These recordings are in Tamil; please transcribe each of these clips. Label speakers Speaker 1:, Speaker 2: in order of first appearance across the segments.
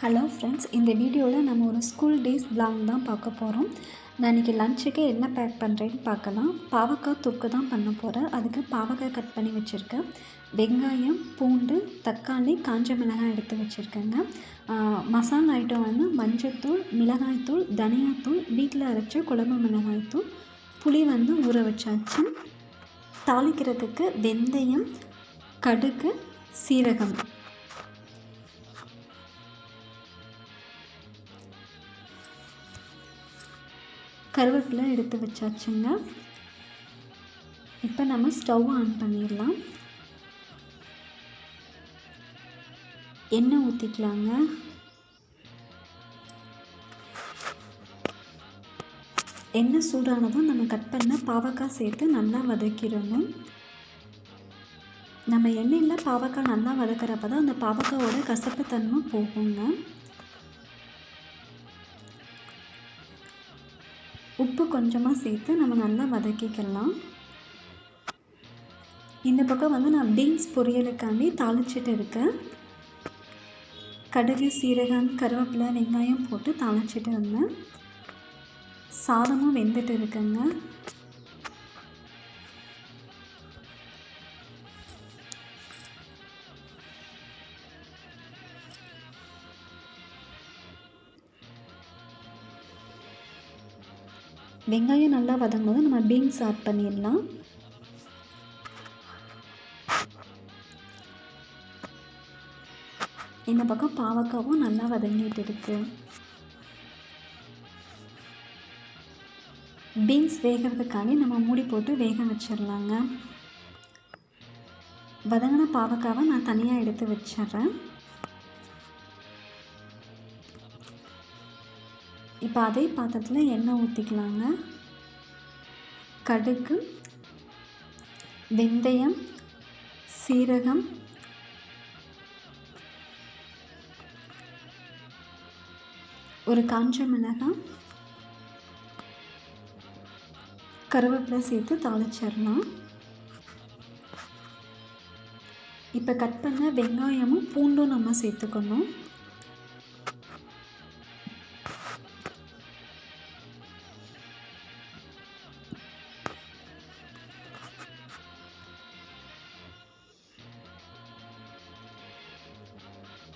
Speaker 1: ஹலோ ஃப்ரெண்ட்ஸ் இந்த வீடியோவில் நம்ம ஒரு ஸ்கூல் டேஸ் பிளாங் தான் பார்க்க போகிறோம் நான் இன்றைக்கி லஞ்சுக்கு என்ன பேக் பண்ணுறேன்னு பார்க்கலாம். பாவக்காய் தொக்கு தான் பண்ண போகிறேன் அதுக்கு பாவக்காய் கட் பண்ணி வச்சுருக்கேன். வெங்காயம் பூண்டு தக்காளி காஞ்ச மிளகாய் எடுத்து வச்சுருக்கேங்க. மசாலா ஐட்டம் வந்து மஞ்சத்தூள் மிளகாய்த்தூள் தனியாத்தூள் வீட்டில் அரைச்ச குழம்பு மிளகாய்த்தூள் புளி வந்து ஊற வச்சாச்சு. தாளிக்கிறதுக்கு வெந்தயம் கடுகு சீரகம். கருவேப்பிலை எடுத்து வச்சாச்சுங்க. இப்போ நம்ம ஸ்டவ் ஆன் பண்ணிடலாம். எண்ணெய் ஊற்றிக்கலாங்க எண்ணெய் சூடானதும் நம்ம கட் பண்ண பாவக்காய் சேர்த்து நல்லா வதக்கிடணும். நம்ம எண்ணெயில் பாவக்காய் நல்லா வதக்கிறப்ப தான் அந்த பாவக்காயோட கசப்புத்தன்மை போகுங்க. உப்பு கொஞ்சமாக சேர்த்து நம்ம நல்லா வதக்கிக்கலாம். இந்த பக்கம் வந்து நான் பீன்ஸ் பொரியலுக்காண்டி தாளிச்சிட்டு இருக்கேன். கடுகு சீரகம் கருவேப்பிலை வெங்காயம் போட்டு தாளிச்சிட்டு இருந்தேன். சாதமும் வெந்துட்டு இருக்குங்க. வெங்காயம் நல்லா வதங்கும்போது நம்ம பீன்ஸ் ஆட் பண்ணிடலாம். இந்த பக்கம் பாவக்காவும் நல்லா வதங்கிட்டு இருக்கு. பீன்ஸ் வேகிறதுக்காக நம்ம மூடி போட்டு வேக வச்சிடலாங்க. வதங்கின பாவக்காவை நான் தனியாக எடுத்து வச்சிட்றேன். இப்போ அதே பாத்திரத்தில் எண்ணெய் ஊற்றிக்கலாங்க கடுகு வெந்தயம் சீரகம் ஒரு காஞ்ச மிளகாய் கருவேப்பிலை சேர்த்து தாளிச்சிடலாம் இப்போ கட் பண்ண வெங்காயமும் பூண்டும் நம்ம சேர்த்துக்கணும்.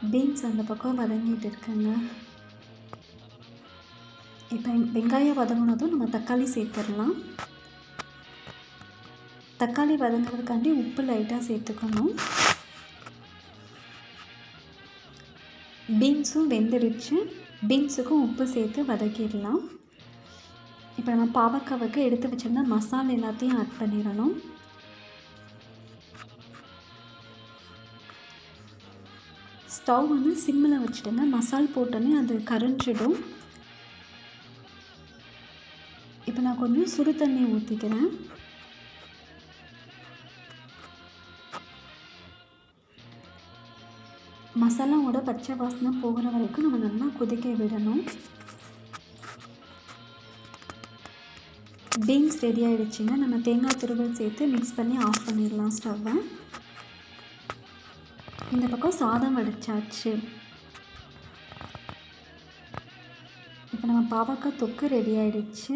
Speaker 1: பீன்ஸ் அந்த பக்கம் வதங்கிட்டு இருக்குங்க. இப்போ வெங்காயம் வதங்கினதும் நம்ம தக்காளி சேர்த்துடலாம். தக்காளி வதங்குறதுக்காண்டி உப்பு லைட்டாக சேர்த்துக்கணும். பீன்ஸும் வெந்துடுச்சு. பீன்ஸுக்கும் உப்பு சேர்த்து வதக்கிடலாம். இப்போ நம்ம பாவக்காவுக்கு எடுத்து வச்சுருந்தா மசாலா எல்லாத்தையும் ஆட் பண்ணிடணும். ஸ்டவ் வந்து சிம்மில் வச்சுடுங்க மசால் போட்டோன்னே அது கரைஞ்சிடும். இப்போ நான் கொஞ்சம் சுடு தண்ணி ஊற்றிக்கிறேன் மசாலாவோட பச்சை வாசனை போகிற வரைக்கும் நம்ம நல்லா கொதிக்க விடணும். பீன்ஸ் ரெடி ஆகிடுச்சிங்க நம்ம தேங்காய் துருவல் சேர்த்து மிக்ஸ் பண்ணி ஆஃப் பண்ணிடலாம் ஸ்டவ்வை இந்த பக்கம் சாதம் வடித்தாச்சு இப்போ நம்ம பாவக்காய் தொக்கு ரெடி ஆகிடுச்சு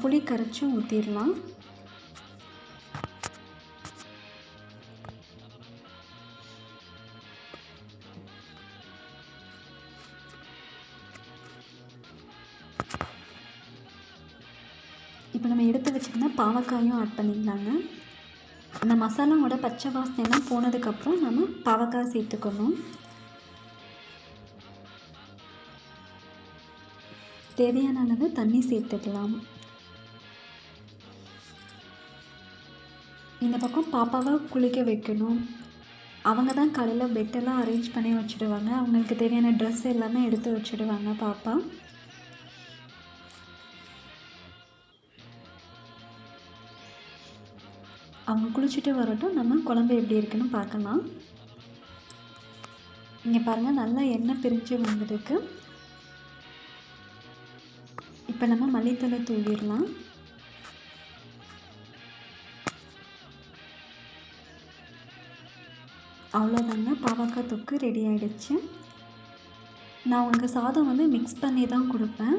Speaker 1: புளி கரைச்சும் ஊற்றிடலாம் இப்போ நம்ம எடுத்து வச்சுருந்தா பாவக்காயும் ஆட் பண்ணிக்கலாங்க. அந்த மசாலாவோட பச்சை வாசனைலாம் போனதுக்கப்புறம் நம்ம பாவக்காய் சேர்த்துக்கணும். தேவையான அளவு தண்ணி சேர்த்துக்கலாம். இந்த பக்கம் பாப்பாவை குளிக்க வைக்கணும். அவங்க தான் காலையில் பெட்டெல்லாம் அரேஞ்ச் பண்ணி வச்சுடுவாங்க. அவங்களுக்கு தேவையான ட்ரெஸ் எல்லாமே எடுத்து வச்சுடுவாங்க பாப்பா. அவங்க குளிச்சுட்டு வரட்டும். நம்ம குழம்பு எப்படி இருக்குன்னு பார்க்கலாம். இங்கே பாருங்கள் நல்லா எண்ணெய் பிரிஞ்சு வந்திருக்கு. இப்போ நம்ம மல்லித்தலை தூவிடலாம். அவ்வளோதாங்க பாவக்காய் தொக்கு ரெடி ஆகிடுச்சு நான் உங்கள் சாதம் வந்து மிக்ஸ் பண்ணி தான் கொடுப்பேன்.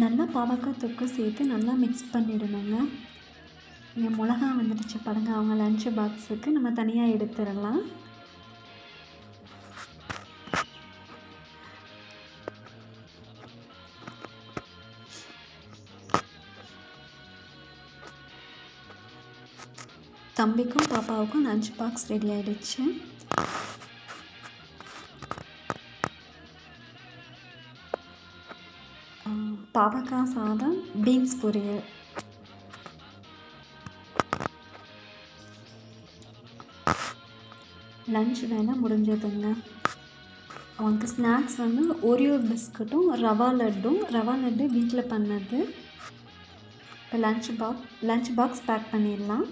Speaker 1: நல்லா பாவக்காய் தொக்கு சேர்த்து நல்லா மிக்ஸ் பண்ணிடணுங்க. இங்கே மிளகா வந்துடுச்சு பாருங்க அவங்க லன்ச் பாக்ஸுக்கு நம்ம தனியாக எடுத்துடலாம். தம்பிக்கும் பாப்பாவுக்கும் லன்ச் பாக்ஸ் ரெடி ஆகிடுச்சு பாவக்காய் சாதம் பீன்ஸ் பொரியல். லன்ச் வேணால் முடிஞ்சதுங்க. அவனுக்கு ஸ்நாக்ஸ் வந்து ஒரியோ பிஸ்கட்டும் ரவா லட்டும். ரவா லட்டு வீட்டில் பண்ணது. இப்போ lunch box lunch box pack பண்ணிடலாம்.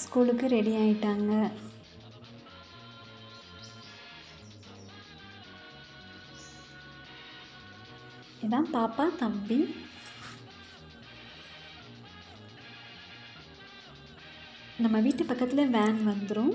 Speaker 1: ஸ்கூலுக்கு ரெடி ஆயிட்டாங்க. இதான் பாப்பா தம்பி. நம்ம வீட்டு பக்கத்தில் வேன் வந்துடும்